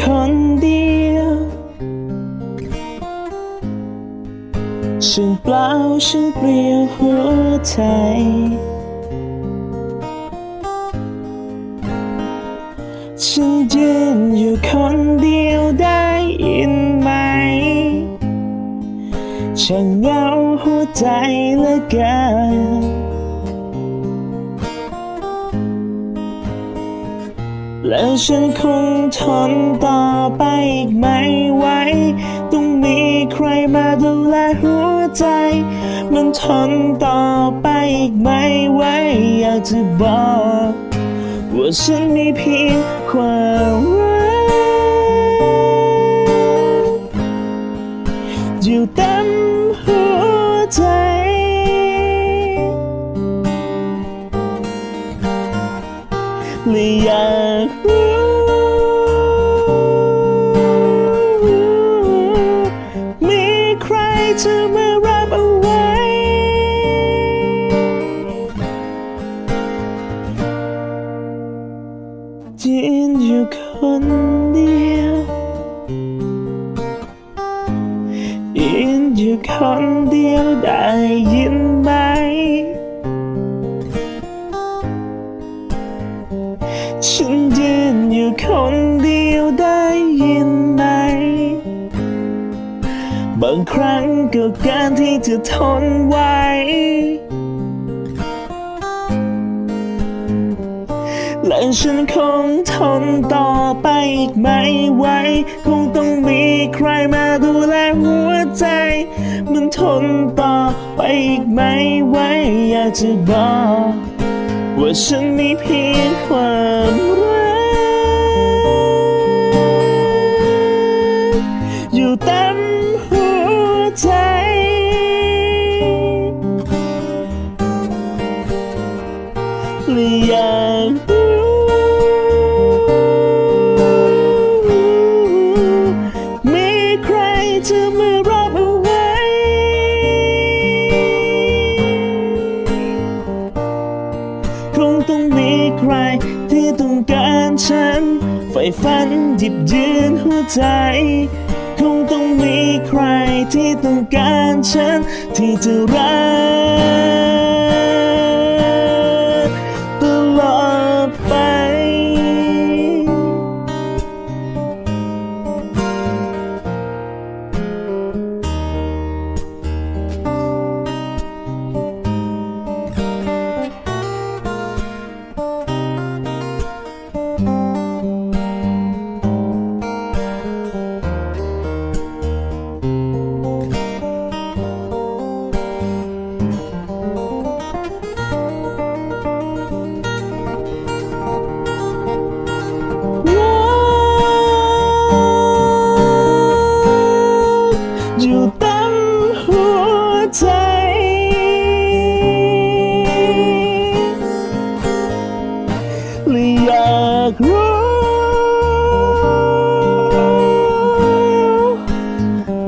คนเดียว ฉันเปล่าฉันเปลี่ยวหัวใจ ฉันยืนอยู่คนเดียวได้ยินไหมช่างเหงาหัวใจเหลือเกิน และฉันคงทนต่อไปอีกไม่ไหว ต้องมีใครมาดูแลหัวใจ มันทนต่อไปอีกไม่ไหว อยากจะบอก ว่าฉันมีเพียงความรักอยู่เต็มหัวใจและอยาก ยืนอยู่คนเดียวยืนอยู่คนเดียวได้ยินไหม ฉันยืนอยู่คนเดียวได้ยินไหม บางครั้งก็การที่จะทนไว้ และฉันคงทนต่อไปอีกไม่ไหวคงต้องมีใครมาดูแลหัวใจ มันทนต่อไปอีกไม่ไหวอยากจะบอกว่าฉันมีเพียงความรักอยู่เต็มหัวใจและอยากานฉันไฟฝันหยิบยืนหัวใจ คงต้องมีใครที่ต้องการฉันที่จะรัก ใจ และอยากรู้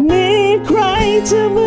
มีใครจะม